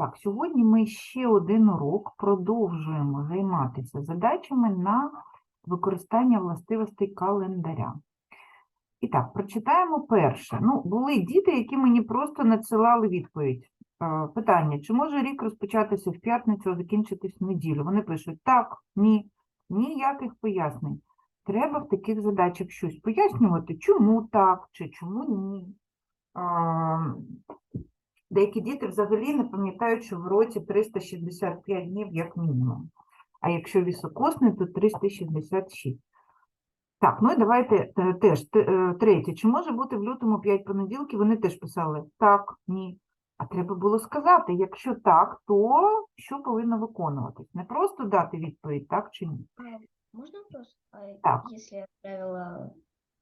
Так, сьогодні ми ще один урок продовжуємо займатися задачами на використання властивостей календаря. І так, прочитаємо перше. Ну, були діти, які мені просто надсилали відповідь. Е, Питання: чи може рік розпочатися в п'ятницю, а закінчитись в неділю? Вони пишуть так, ні, ніяких пояснень. Треба в таких задачах щось пояснювати, чому так чи чому ні. Деякі діти взагалі не пам'ятають, що в році 365 днів як мінімум. А якщо високосний, то 366. Так, ну і давайте е, теж е, третє. Чи може бути в лютому 5 понеділків? Вони теж писали так, ні. А треба було сказати, якщо так, то що повинно виконуватись? Не просто дати відповідь так чи ні. А, Можно вопрос? А Так. Если я отправила...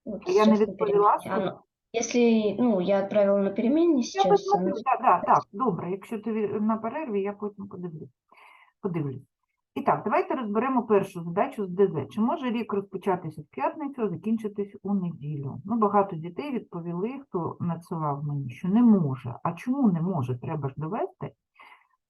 вот Я не відповіла. Если, ну, я отправила на перемене Я сейчас, посмотрю, оно- да, да, так, добре, якщо ти на перерві, я потім подивлюсь. подивлюсь. І так, давайте розберемо першу задачу з ДЗ. Чи може рік розпочатися в п'ятницю, а закінчитись у неділю? Ну, багато дітей відповіли, хто надсилав мені, що не може. А чому не може? Треба ж довести.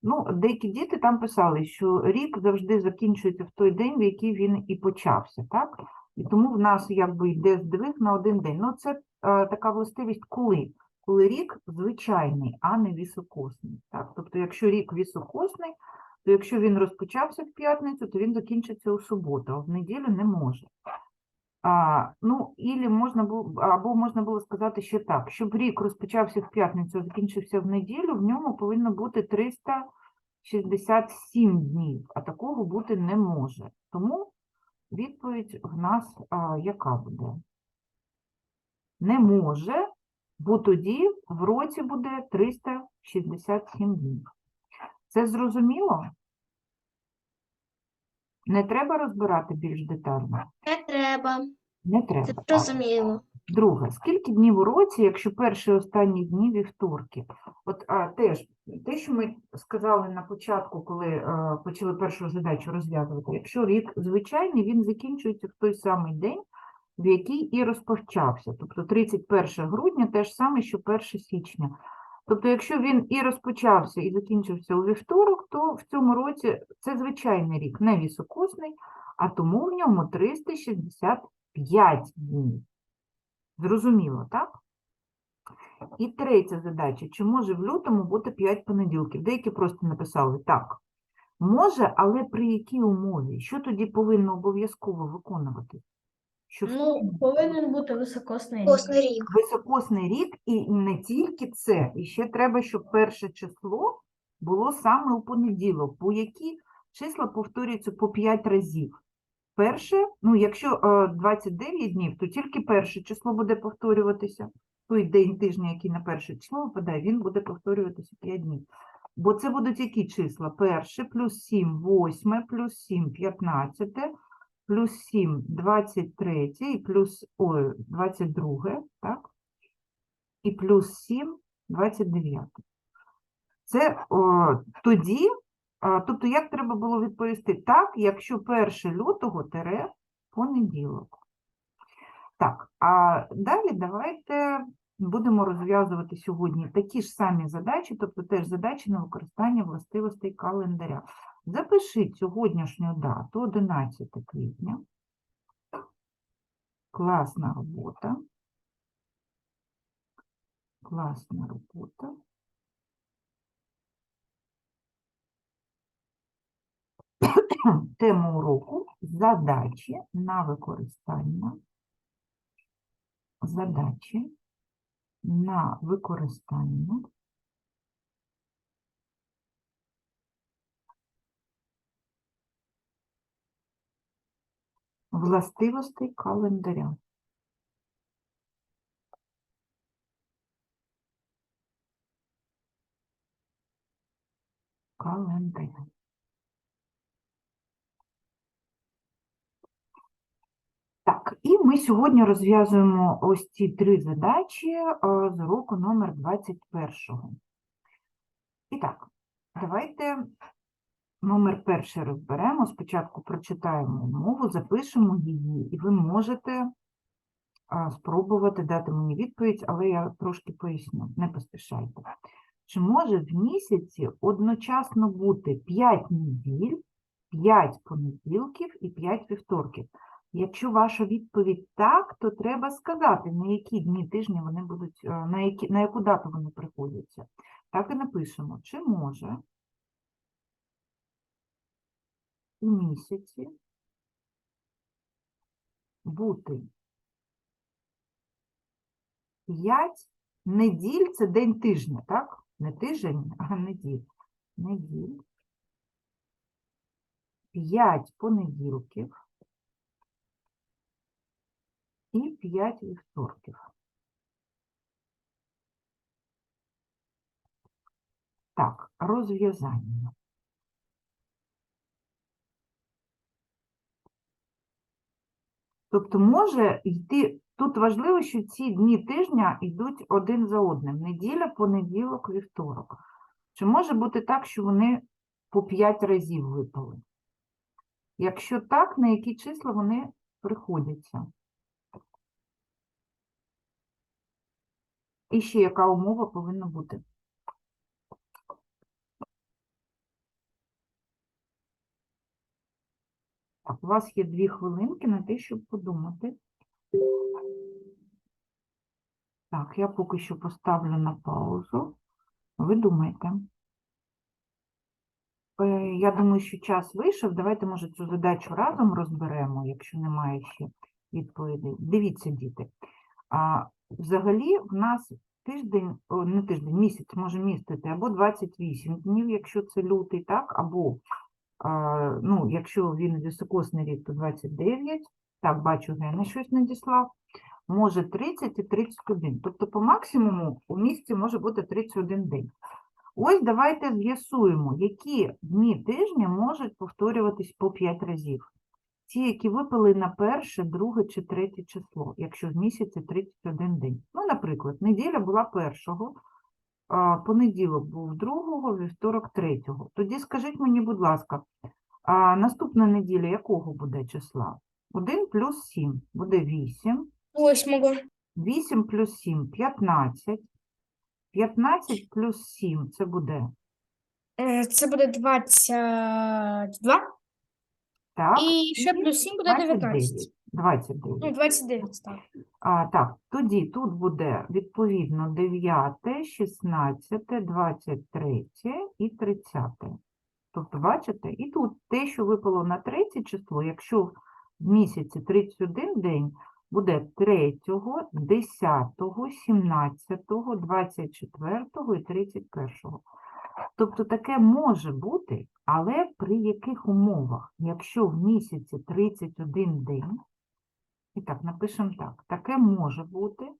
Ну, деякі діти там писали, що рік завжди закінчується в той день, в який він і почався, так? І тому в нас якби йде здвиг на один день. Ну, це така властивість коли? Коли рік звичайний, а не вісокосний. Так? Тобто, якщо рік вісокосний, то якщо він розпочався в п'ятницю, то він закінчиться у суботу, а в неділю не може. А, ну, ілі можна було, або можна було сказати ще так, щоб рік розпочався в п'ятницю, а закінчився в неділю, в ньому повинно бути 367 днів, а такого бути не може. Тому відповідь в нас а, яка буде? Не може, бо тоді в році буде 367 днів. Це зрозуміло? Не треба розбирати більш детально? Не треба. Не треба. Це зрозуміло. Друге, скільки днів у році, якщо перші і останні дні вівторки? От а, теж те, що ми сказали на початку, коли е, почали першу задачу розв'язувати, якщо рік звичайний, він закінчується в той самий день, в який і розпочався. Тобто 31 грудня теж саме, що 1 січня. Тобто, якщо він і розпочався, і закінчився у вівторок, то в цьому році це звичайний рік, не вісокосний, а тому в ньому 365 днів. Зрозуміло, так? І третя задача. Чи може в лютому бути 5 понеділків? Деякі просто написали так. Може, але при якій умові? Що тоді повинно обов'язково виконувати? Що Ну, повинен бути високосний рік. Косний рік. високосний рік, і не тільки це, і ще треба, щоб перше число було саме у понеділок, бо які числа повторюються по 5 разів. Перше, ну якщо е, 29 днів, то тільки перше число буде повторюватися. Той день тижня, який на перше число випадає, він буде повторюватися 5 днів. Бо це будуть які числа? Перше, плюс 7, 8, плюс 7, 15, плюс 7, 23, і плюс ой, 22, так? І плюс 7, 29. Це о, тоді, а, тобто як треба було відповісти? Так, якщо 1 лютого тире понеділок. Так, а далі давайте будемо розв'язувати сьогодні такі ж самі задачі, тобто теж задачі на використання властивостей календаря. Запишіть сьогоднішню дату 11 квітня. Класна робота. Класна робота. Тема уроку задачі на використання. Задачі на використання властивостей календаря. Календаря. Так, і ми сьогодні розв'язуємо ось ці три задачі е, з уроку номер 21. І так, давайте номер перший розберемо. Спочатку прочитаємо умову, запишемо її, і ви можете спробувати дати мені відповідь, але я трошки поясню, не поспішайте. Чи може в місяці одночасно бути 5 неділь, 5 понеділків і 5 вівторків? Якщо ваша відповідь так, то треба сказати, на які дні тижня вони будуть, е, на, які, на яку дату вони приходяться. Так і напишемо, чи може у місяці бути 5 неділь це день тижня, так? Не тиждень, а неділь. Неділь. 5 понеділків і 5 вівторків. Так, розв'язання. Тобто може йти, тут важливо, що ці дні тижня йдуть один за одним. Неділя, понеділок, вівторок. Чи може бути так, що вони по 5 разів випали? Якщо так, на які числа вони приходяться? І ще яка умова повинна бути? Так, у вас є дві хвилинки на те, щоб подумати. Так, я поки що поставлю на паузу. Ви думайте. Е, Я думаю, що час вийшов. Давайте, може, цю задачу разом розберемо, якщо немає ще відповідей. Дивіться, діти. А, взагалі, в нас тиждень, не тиждень, місяць може містити або 28 днів, якщо це лютий, так, або ну, якщо він високосний рік, то 29. Так, бачу, Гена щось надіслав. Може 30 і 31. Тобто по максимуму у місяці може бути 31 день. Ось давайте з'ясуємо, які дні тижня можуть повторюватись по 5 разів. Ті, які випали на перше, друге чи третє число, якщо в місяці 31 день. Ну, наприклад, неділя була першого, а, понеділок був другого, вівторок третього. Тоді скажіть мені, будь ласка, а наступна неділя якого буде числа? 1 плюс 7 буде 8. Восьмого. 8 плюс 7 – 15. 15 плюс 7 – це буде, Е, Це буде 22. так, І ще плюс 7 буде 19. 29. Ну, 29, так. А, так, тоді тут буде відповідно 9, 16, 23 і 30. Тобто, бачите, і тут те, що випало на третє число, якщо в місяці 31 день, буде 3, 10, 17, 24 і 31. Тобто таке може бути, але при яких умовах? Якщо в місяці 31 день, і так, напишемо так. Таке може бути,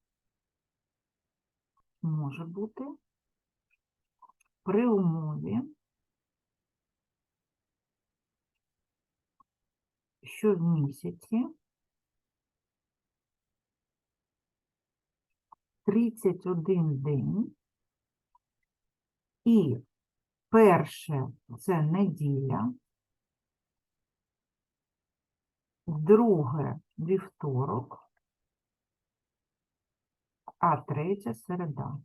може бути при умові, що в місяці 31 день і перше це неділя, друге вівторок, а третє середа.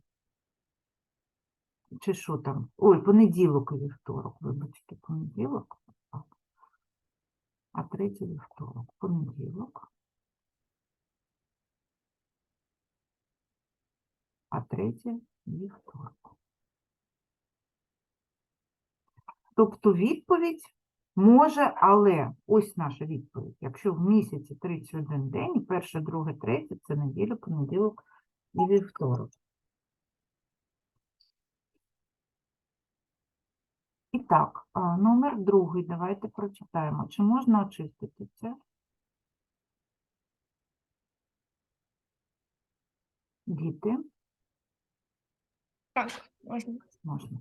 Чи що там? Ой, понеділок і вівторок, вибачте, понеділок. А третє вівторок, понеділок. А третє вівторок. Тобто відповідь Може, але ось наша відповідь. Якщо в місяці 31 день, перше, друге, третє це неділя, понеділок і вівторок. І так, номер другий, давайте прочитаємо. Чи можна очистити це? Діти, Так, можна. можна.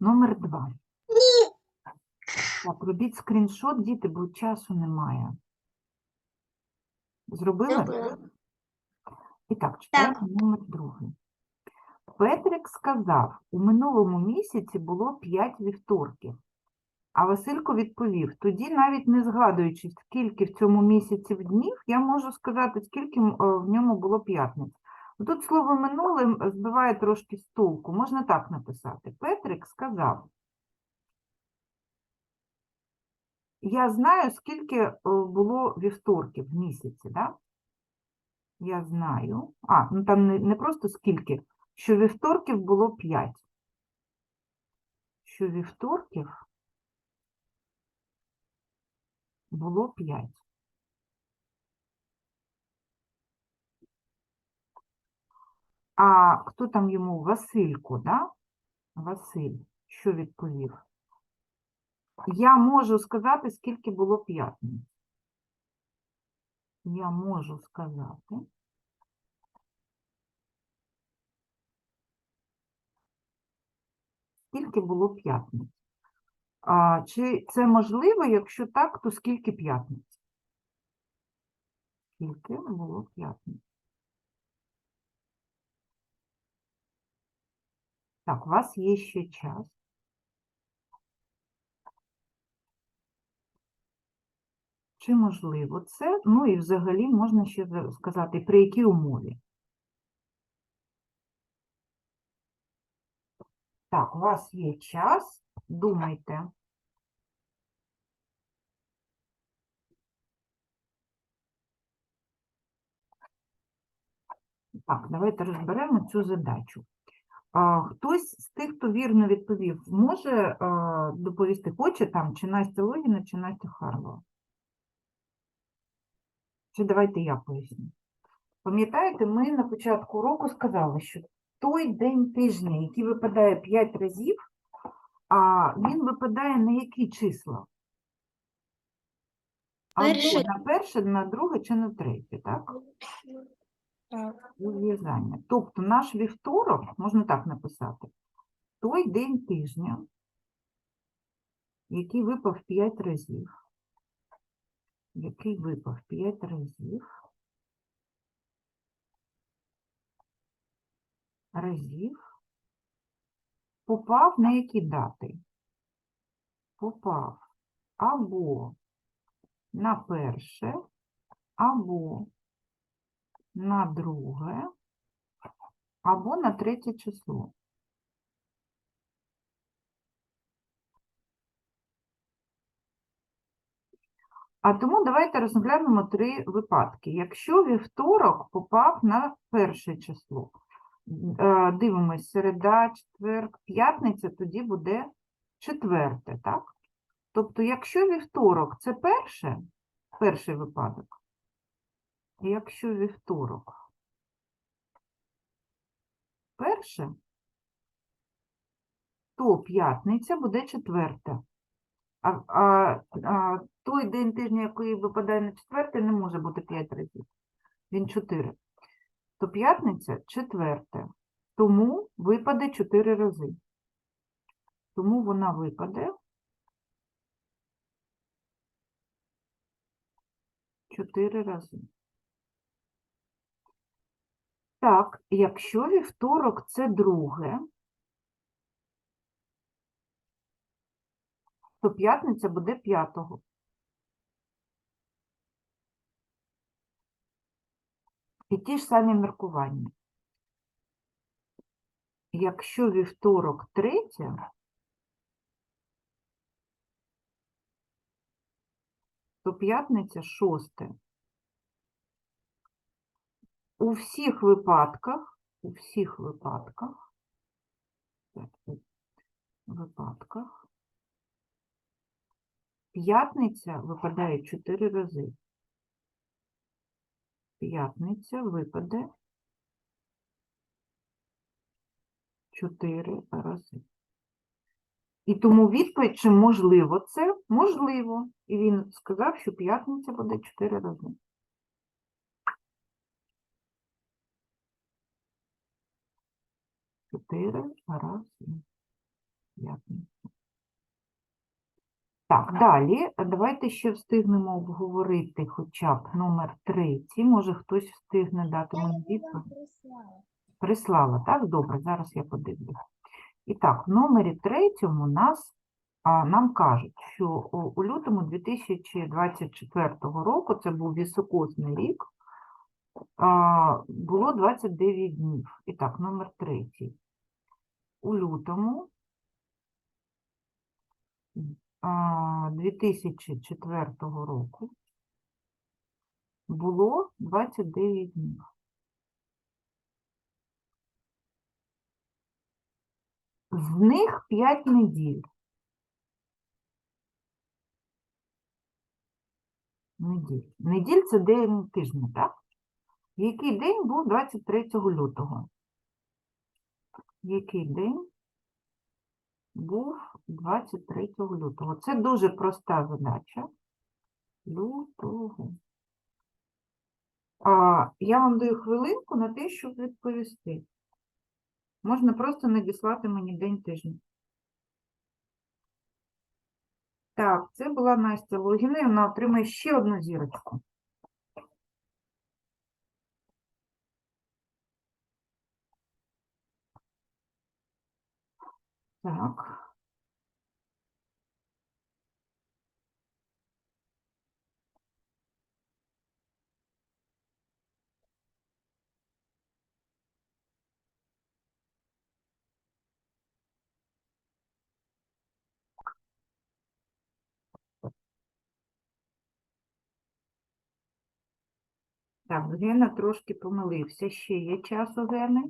Номер два. Так, робіть скріншот, діти, бо часу немає. Зробили? І так, читаємо номер другий. Петрик сказав, у минулому місяці було 5 вівторків. А Василько відповів, тоді навіть не згадуючи, скільки в цьому місяці в днів, я можу сказати, скільки м, е, в ньому було п'ятниць. Тут слово минулим збиває трошки з толку. Можна так написати. Петрик сказав, я знаю, скільки е, було вівторків в місяці, да? Я знаю. А, ну там не, не просто скільки, що вівторків було 5. Що вівторків було 5. А хто там йому? Василько, да? Василь, що відповів? Я можу сказати, скільки було п'ятниць. Я можу сказати. Скільки було п'ятниць? Чи це можливо? Якщо так, то скільки п'ятниць? Скільки було п'ятниць? Так, у вас є ще час. Чи можливо це? Ну і взагалі можна ще сказати, при якій умові. Так, у вас є час, думайте. Так, давайте розберемо цю задачу. Хтось з тих, хто вірно відповів, може доповісти, хоче там, чи Настя Логіна, чи Настя Харлова? Чи давайте я поясню. Пам'ятаєте, ми на початку року сказали, що той день тижня, який випадає 5 разів, а він випадає на які числа? Або Перше. на перше, на друге чи на третє, так? Розв'язання. Тобто наш вівторок, можна так написати, той день тижня, який випав 5 разів, який випав 5 разів, разів, попав на які дати? Попав або на перше, або на друге, або на третє число. А тому давайте розглянемо три випадки. Якщо вівторок попав на перше число, е, дивимось, середа, четвер, п'ятниця, тоді буде четверте, так? Тобто, якщо вівторок це перше, перший випадок, якщо вівторок перше, то п'ятниця буде четверта. А, а, а той день тижня, який випадає на четверте, не може бути 5 разів. Він 4. То п'ятниця четверте. Тому випаде 4 рази. Тому вона випаде 4 рази. Так, якщо вівторок це друге, то п'ятниця буде п'ятого. І ті ж самі міркування. Якщо вівторок третє, то п'ятниця шосте. У всіх випадках, у всіх випадках, так, випадках, п'ятниця випадає чотири рази. П'ятниця випаде чотири рази. І тому відповідь, чи можливо це? Можливо. І він сказав, що п'ятниця буде чотири рази. Чотири рази. П'ятниця. Так, далі. Давайте ще встигнемо обговорити хоча б номер третій. Може, хтось встигне дати мені відповідь. Прислала, так? Добре, зараз я подивлюсь. І так, в номері третьому нас, а, нам кажуть, що у, лютому 2024 року, це був високосний рік, а, було 29 днів. І так, номер третій. У лютому 2004 року було 29 днів. З них 5 неділь. Неділь. Неділь це день тижня, так? Який день був 23 лютого? Який день був 23 лютого? Це дуже проста задача. Лютого. А, я вам даю хвилинку на те, щоб відповісти. Можна просто надіслати мені день тижня. Так, це була Настя Логіна, і вона отримає ще одну зірочку. Так. Так, Гена трошки помилився. Ще є час у Гени.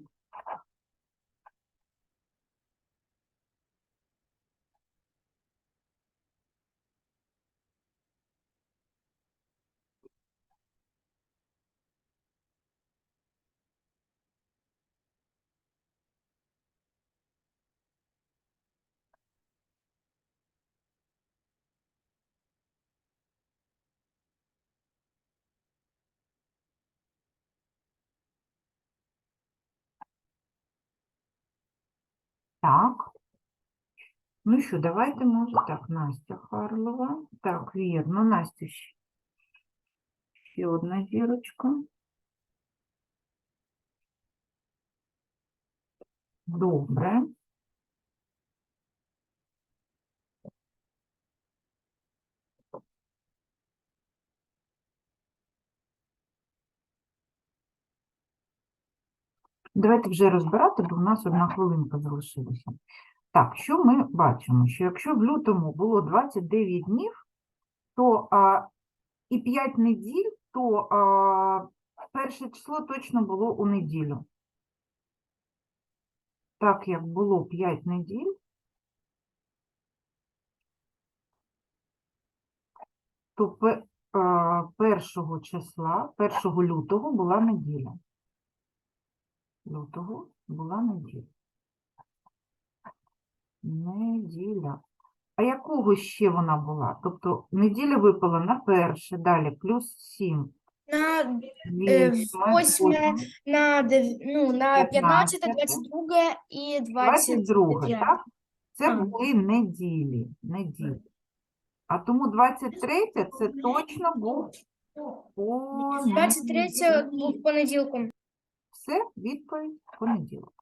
Так. Ну що, давайте, може, так, Настя Харлова. Так, вірно, Настя ще, ще одна зірочка. Добре. Давайте вже розбирати, бо в нас одна хвилинка залишилася. Так, що ми бачимо? Що якщо в лютому було 29 днів, то а, і 5 неділь, то а, перше число точно було у неділю. Так як було 5 неділь, то пе- а, першого числа, 1 лютого була неділя. Лютого була неділя. Неділя. А якого ще вона була? Тобто неділя випала на перше, далі плюс 7. На, е, восьме, на, ну, на 15, 15, 22 і 20. 22, так? Це Ага. були неділі. неділі. А тому 23 це точно був 23 понеділок. був понеділком. Все, відповідь понеділок.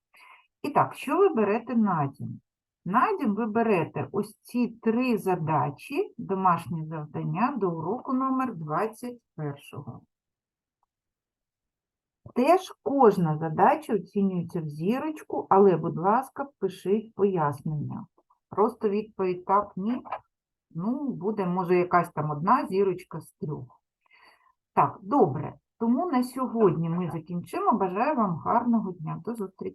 І так, що ви берете на дім? На дім ви берете ось ці три задачі, домашні завдання до уроку номер 21. Теж кожна задача оцінюється в зірочку, але, будь ласка, пишіть пояснення. Просто відповідь так, ні. Ну, буде, може, якась там одна зірочка з трьох. Так, добре. Тому на сьогодні ми закінчимо. Бажаю вам гарного дня. До зустрічі.